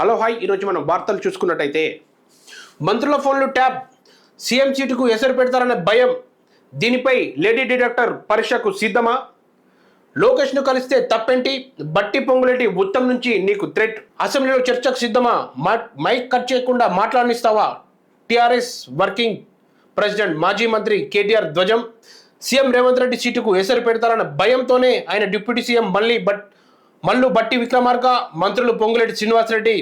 Hello hi. ఈరోజు మనం వార్తలు చూసుకున్నట్టయితే మంత్రుల ఫోన్లు ట్యాబ్ సీఎం సీటుకు ఎసరు పెడతారనే భయం. దీనిపై లేడీ డిడక్టర్ పరీక్షకు సిద్ధమా? లోకేష్ను కలిస్తే తప్పేంటి? బట్టి పొంగులేటి ఉత్తం నుంచి నీకు థ్రెట్ అసెంబ్లీలో చర్చకు సిద్ధమా? మైక్ కట్ చేయకుండా మాట్లాడిస్తావా టీఆర్ఎస్ వర్కింగ్ ప్రెసిడెంట్ మాజీ మంత్రి కేటీఆర్ ధ్వజం. సీఎం రేవంత్ రెడ్డి సీటుకు ఎసరు పెడతారన్న భయంతోనే ఆయన డిప్యూటీ సీఎం మళ్ళీ బట్ మల్లు బట్టి విక్రమార్క మంత్రులు పొంగులేటి శ్రీనివాసరెడ్డి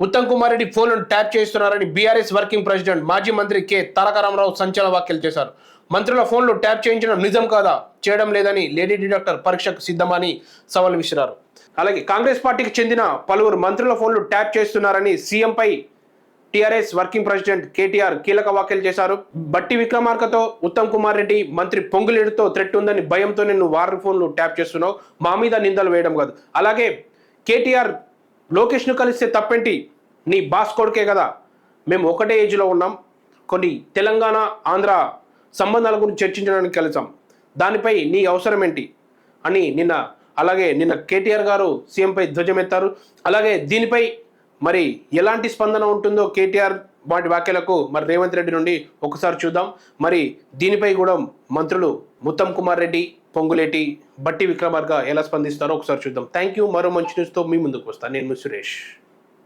ఉత్తమ్ కుమార్ రెడ్డి ఫోన్లను ట్యాప్ చేస్తున్నారని బీఆర్ఎస్ వర్కింగ్ ప్రెసిడెంట్ మాజీ మంత్రి కె తారక రామారావు సంచలన వ్యాఖ్యలు చేశారు. మంత్రుల ఫోన్లు ట్యాప్ చేయించడం నిజం కాదా? చేయడం లేదని లేడీ డిడక్టర్ పరీక్షకు సిద్ధమని సవాల్ విసిరారు. అలాగే కాంగ్రెస్ పార్టీకి చెందిన పలువురు మంత్రుల ఫోన్లు ట్యాప్ చేస్తున్నారని సీఎంపై టీఆర్ఎస్ వర్కింగ్ ప్రెసిడెంట్ కేటీఆర్ కీలక వ్యాఖ్యలు చేశారు. బట్టి విక్రమార్కతో ఉత్తమ్ కుమార్ రెడ్డి మంత్రి పొంగులేడుతో థ్రెట్ ఉందని భయంతో నిన్ను వారి ఫోన్లు ట్యాప్ చేస్తున్నావు. మా మీద నిందలు వేయడం కాదు. అలాగే కేటీఆర్ లోకేష్ను కలిస్తే తప్పేంటి? నీ బాస్ కొడుకే కదా. మేము ఒకటే ఏజ్లో ఉన్నాం. కొన్ని తెలంగాణ ఆంధ్ర సంబంధాల గురించి చర్చించడానికి కలిసాం. దానిపై నీ అవసరం ఏంటి? అని నిన్న అలాగే నిన్న కేటీఆర్ గారు సీఎంపై ధ్వజమెత్తారు. అలాగే దీనిపై మరి ఎలాంటి స్పందన ఉంటుందో కేటీఆర్ వాటి వ్యాఖ్యలకు మరి రేవంత్ రెడ్డి నుండి ఒకసారి చూద్దాం. మరి దీనిపై కూడా మంత్రులు ఉత్తమ్ కుమార్ రెడ్డి పొంగులేటి బట్టి విక్రమార్క ఎలా స్పందిస్తారో ఒకసారి చూద్దాం. థ్యాంక్ యూ మరో మంచి న్యూస్తో మీ ముందుకు వస్తాను నేను సురేష్.